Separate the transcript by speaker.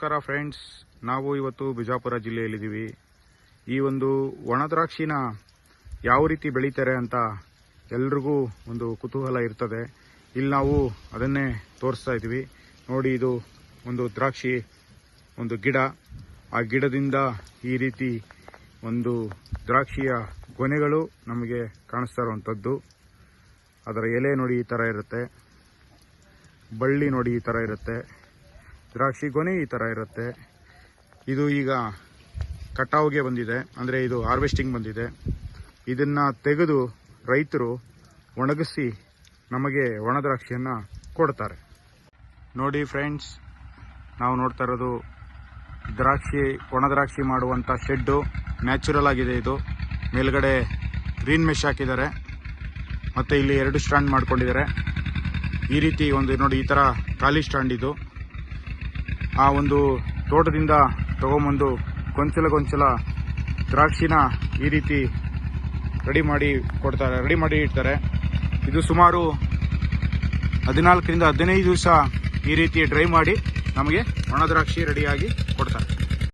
Speaker 1: ನಮಸ್ಕಾರ ಫ್ರೆಂಡ್ಸ್. ನಾವು ಇವತ್ತು ಬಿಜಾಪುರ ಜಿಲ್ಲೆಯಲ್ಲಿದ್ದೀವಿ. ಈ ಒಂದು ಒಣ ದ್ರಾಕ್ಷಿನ ಯಾವ ರೀತಿ ಬೆಳೀತಾರೆ ಅಂತ ಎಲ್ರಿಗೂ ಒಂದು ಕುತೂಹಲ ಇರ್ತದೆ. ಇಲ್ಲಿ ನಾವು ಅದನ್ನೇ ತೋರಿಸ್ತಾ ಇದ್ದೀವಿ. ನೋಡಿ, ಇದು ಒಂದು ದ್ರಾಕ್ಷಿ ಒಂದು ಗಿಡ. ಆ ಗಿಡದಿಂದ ಈ ರೀತಿ ಒಂದು ದ್ರಾಕ್ಷಿಯ ಗೊನೆಗಳು ನಮಗೆ ಕಾಣಿಸ್ತಾ ಇರುವಂಥದ್ದು. ಅದರ ಎಲೆ ನೋಡಿ ಈ ಥರ ಇರುತ್ತೆ. ಬಳ್ಳಿ ನೋಡಿ ಈ ಥರ ಇರುತ್ತೆ. ದ್ರಾಕ್ಷಿ ಗೊನೆ ಈ ಥರ ಇರುತ್ತೆ. ಇದು ಈಗ ಕಟಾವಿಗೆ ಬಂದಿದೆ. ಅಂದರೆ ಇದು ಹಾರ್ವೆಸ್ಟಿಂಗ್ ಬಂದಿದೆ. ಇದನ್ನು ತೆಗೆದು ರೈತರು ಒಣಗಿಸಿ ನಮಗೆ ಒಣ ದ್ರಾಕ್ಷಿಯನ್ನು ಕೊಡ್ತಾರೆ. ನೋಡಿ ಫ್ರೆಂಡ್ಸ್ ನಾವು ನೋಡ್ತಾ ಇರೋದು ದ್ರಾಕ್ಷಿ, ಒಣ ದ್ರಾಕ್ಷಿ ಮಾಡುವಂಥ ಶೆಡ್ಡು ನ್ಯಾಚುರಲ್ ಆಗಿದೆ ಇದು. ಮೇಲ್ಗಡೆ ಗ್ರೀನ್ ಮೆಶ್ ಹಾಕಿದ್ದಾರೆ. ಮತ್ತು ಇಲ್ಲಿ ಎರಡು ಸ್ಟ್ಯಾಂಡ್ ಮಾಡ್ಕೊಂಡಿದ್ದಾರೆ. ಈ ರೀತಿ ಒಂದು, ನೋಡಿ, ಈ ಥರ ಖಾಲಿ ಸ್ಟ್ಯಾಂಡ್ ಇದು. ಆ ಒಂದು ತೋಟದಿಂದ ತಗೊಂಬಂದು ಗೊಂಚಲ ಗೊಂಚಲ ದ್ರಾಕ್ಷಿನ ಈ ರೀತಿ ರೆಡಿ ಮಾಡಿ ಕೊಡ್ತಾರೆ, ರೆಡಿ ಮಾಡಿ ಇಡ್ತಾರೆ. ಇದು ಸುಮಾರು ಹದಿನಾಲ್ಕರಿಂದ ಹದಿನೈದು ದಿವಸ ಈ ರೀತಿ ಡ್ರೈ ಮಾಡಿ ನಮಗೆ ಒಣ ದ್ರಾಕ್ಷಿ ರೆಡಿಯಾಗಿ ಕೊಡ್ತಾರೆ.